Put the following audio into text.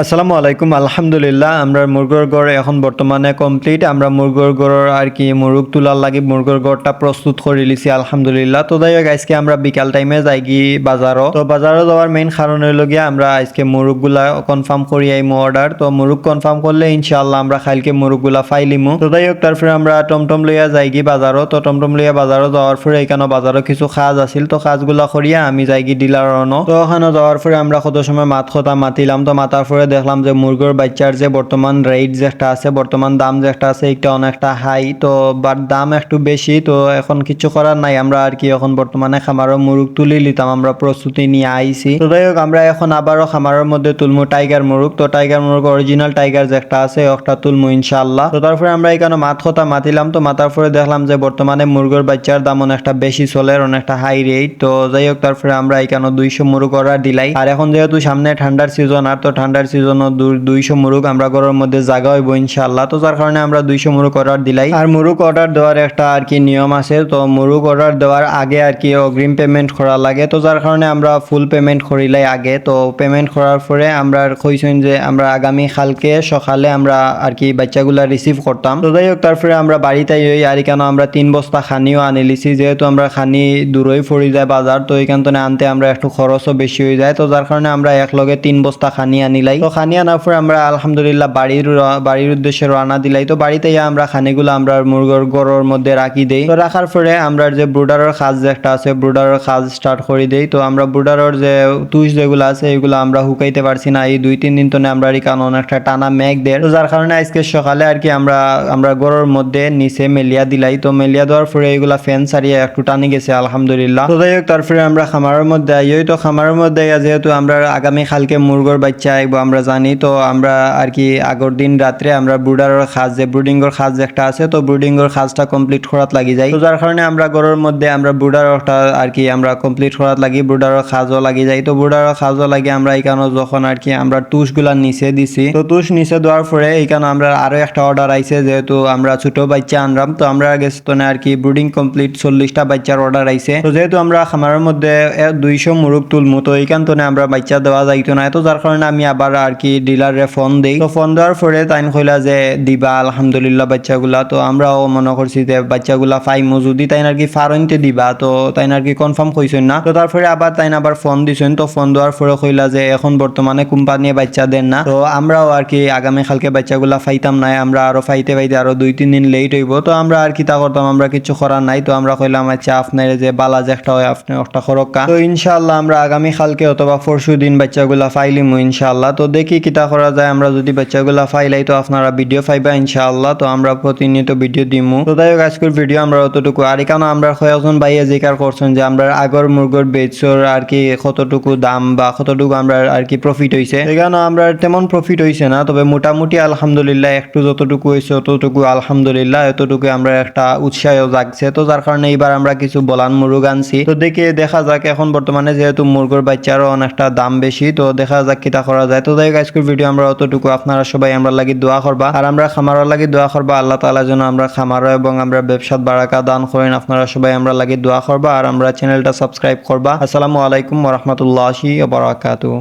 আসসালামু আলাইকুম, আলহামদুলিল্লাহ। আমরা মুরগর গড় এখন বর্তমানে কমপ্লিট আমরা মুরগর গড়ের আর কি মুরগ তোলার লাগি মুরগর গড়টা প্রস্তুত করে লিছি আলহামদুলিল্লাহ। তো যাই হোক, আজকে আমরা বিকাল টাইমে যাই কি বাজারও। তো বাজারও যাওয়ার মেইন কারণ হইল গিয়া আমরা আজকে মুরগগুলা কনফার্ম করি আইমু অর্ডার তো মুরগ কনফার্ম করলে ইনশাআল্লাহ আমরা কালকে মুরগগুলা ফাইলিমু তো যাই হোক, তারপরে আমরা টমটম লইয়া যাই কি বাজারও। তো টমটম লইয়া বাজারও যাওয়ার পরে এখানে বাজারও কিছু কাজ আছিল। তো কাজগুলা করিয়া আমি যাই কি ডিলার তো ওখানে যাওয়ার পরে আমরা কত সময় মাত কথা মাতিলাম। তো মাতার পরে দেখলাম যে মুরগোর বাচ্চার যে বর্তমান রেট যেটা আছে, বর্তমান দাম যেটা আছে, এটা অনেকটা হাই তো বাট দাম একটু বেশি, তো এখন কিছু করার নাই। আমরা আর কি এখন বর্তমানে খামারও মুরগ তুলি লিতাম আমরা প্রস্তুতি নিয়ে আইছি। তো যাই হোক, আমরা এখন আবারও খামারের মধ্যে তুলমু টাইগার মুরগ। তো টাইগার মুরগ অরিজিনাল টাইগার যেটা আছে একটা তুলমু ইনশাল্লাহ তো তারপরে আমরা এখানে মাত কথা মাতিলাম। তো মাতার পরে দেখলাম যে বর্তমানে মুরগোর বাচ্চার দাম অনেকটা বেশি চলে অনেকটা হাই রেট তো যাই হোক, তারপরে আমরা এখানে দুইশো মুরগ অর্ডার দিলাই। আর এখন যেহেতু সামনে ঠান্ডার সিজন আর তো ঠান্ডার সিজনও দুইশো মুরগ আমরা ঘরের মধ্যে জায়গা হইব ইনশাল্লাহ তো যার কারণে আমরা দুইশো মুরগ অর্ডার দিলাই। আর মুরগ অর্ডার দেওয়ার একটা আর কি নিয়ম আছে। তো মুরগ অর্ডার দেওয়ার আগে আর কি অগ্রিম পেমেন্ট করা লাগে। তো যার কারণে আমরা ফুল পেমেন্ট করিলাই আগে। তো পেমেন্ট করার পরে আমরা কইছেন যে আমরা আগামী কালকে সকালে আমরা আর কি বাচ্চাগুলা রিসিভ করতাম। তো যাই হোক, তারপরে আমরা বাড়িতে ওই আর কেন আমরা তিন বস্তা খানিও আনি লিছি যেহেতু আমরা খানি দূরই পড়ে যায় বাজার, তো এইখান থেকে আনতে আমরা একটু খরচও বেশি হয়ে যায়। তো যার কারণে আমরা একলগে তিন বস্তা খানি আনিলাই। তো খানি আনার পরে আমরা আলহামদুলিল্লাহ বাড়ির বাড়ির উদ্দেশ্যে রওনা দিলাই। তো বাড়িতে আমরা খানিগুলো আমরা মুরগর গড়ের মধ্যে রাখি দেই। তো রাখার পরে আমরা যে ব্রুডারের যে একটা আছে, ব্রুডারের কাজ স্টার্ট করে দেই। তো আমরা ব্রুডারের যে তুষ যেগুলো আছে, এগুলো আমরা হুকাইতে পারছি না। এই দুই, তিন দিন তো আমরা কারণ অনেকটা টানা মেঘ দেয় তো যার কারণে আজকে সকালে আর কি আমরা আমরা গড়ের মধ্যে নিচে মেলিয়া দিলাই। তো মেলিয়া দেওয়ার পরে এগুলা ফ্যান সারিয়ে একটু টানি গেছে, আলহামদুলিল্লাহ। তো যাই হোক তারপরে আমরা খামারের মধ্যে আইই তো খামারের মধ্যে যেহেতু আমরা আগামী কালকে মুরগর বাচ্চা আইব আমরা জানি, তো আমরা আর কি আগর দিন রাত্রে আমরা ব্রুডারের খাজ যে ব্রুডিংয়ের খাজ একটা আছে, তো ব্রুডিংয়ের খাজটা কমপ্লিট করাত লাগি যায় তো যার কারণে আমরা ঘরের মধ্যে আমরা ব্রুডারটা আর কি আমরা কমপ্লিট করাত লাগি, ব্রুডারের খাজও লাগি যায় তো ব্রুডারের খাজও লাগে আমরা এখানে যখন আর কি আমরা টুসগুলা নিচে দিছি, তো টুস নিচে দেওয়ার পরে এখানে আমরা আরও একটা অর্ডার আইছে, যেহেতু আমরা ছোট বাচ্চা আনলাম তো আমরা গেছি তো আর কি ব্রুডিং কমপ্লিট চল্লিশটা বাচ্চার অর্ডার আইছে। তো যেহেতু আমরা খামারের মধ্যে দুইশো মুরগ তুলমু, তো এইখান থেকে আমরা বাচ্চা দেওয়া যাইতো না। তো যার কারণে আমি আবার আর কি ডিলারে ফোন দেই। তো ফোন দেওয়ার পরে তাইন কইলা যে, দিবা, আলহামদুলিল্লাহ, বাচ্চাগুলা। তো আমরাও মনে করছি যে, বাচ্চাগুলা পাইমু। যদি তাইন আর কি ফারনতে দিবা, তো তাইন আর কি কনফার্ম কইছেন না? তো তারপরে আবার তাইন আবার ফোন দিছেন। তো ফোন দেওয়ার পরে কইলা যে, এখন বর্তমানে কোম্পানি বাচ্চা দেন না। তো আমরাও আর কি আগামী কালকে বাচ্চাগুলা ফাইতাম নাই। আমরা আরও ফাইতে ফাইতে আরও দুই, তিন দিন লেট হইব। তো আমরা আর কি তা করতাম, আমরা কিছু করার নাই। তো আমরা কইলাম আচ্ছা আপনার যে বালা যে একটা হয়, আপনি একটা খরক্কা তো ইনশাআল্লাহ আমরা আগামী কালকে অথবা পরশু দিন বাচ্চাগুলা ফাইলিমু ইনশাআল্লাহ। তো দেখি কিতা করা যায়। আমরা যদি বাচ্চাগুলা ফাইলাই তো আপনারা ভিডিও পাইবা ইনশাআল্লাহ। তো আমরা প্রতিনিয়ত ভিডিও দিমু। তো তাই আজকের ভিডিও আমরা অতটুকু আর এখানে আমরা কয়েকজন ভাইয়া জিকার করছেন যে আমরা আগর মুরগর বেচর আর কি কতটুকু দাম বা কতটুকু আমরা আর কি প্রফিট হইছে। এখানে আমরা তেমন প্রফিট হইছে না, তবে মোটামুটি আলহামদুলিল্লাহ একটু যতটুকু হয়েছে অতটুকু আলহামদুলিল্লাহ এতটুকু আমরা একটা উৎসাহ জাগছে। তো যার কারণে এবার আমরা কিছু বলান মুরগ আনছি। তো দেখে, দেখা যাক এখন বর্তমানে যেহেতু মুরগর বাচ্চারও অনেকটা দাম বেশি, তো দেখা যাক কিতা করা যায়। তো যাই আজকের ভিডিও আমরা অতটুকু। আপনারা সবাই আমরা লাগি দোয়া করবা। আর আমরা খামারও লাগি দোয়া করবা। আল্লাহ তালা যেন আমরা খামার এবং আমরা ব্যবসাত বারাকা দান করেন। আপনারা সবাই আমরা লাগি দোয়া করবা। আর আমরা চ্যানেলটা সাবস্ক্রাইব করবা। আসসালামু আলাইকুম রহমতুল্লাহ বারাকাতু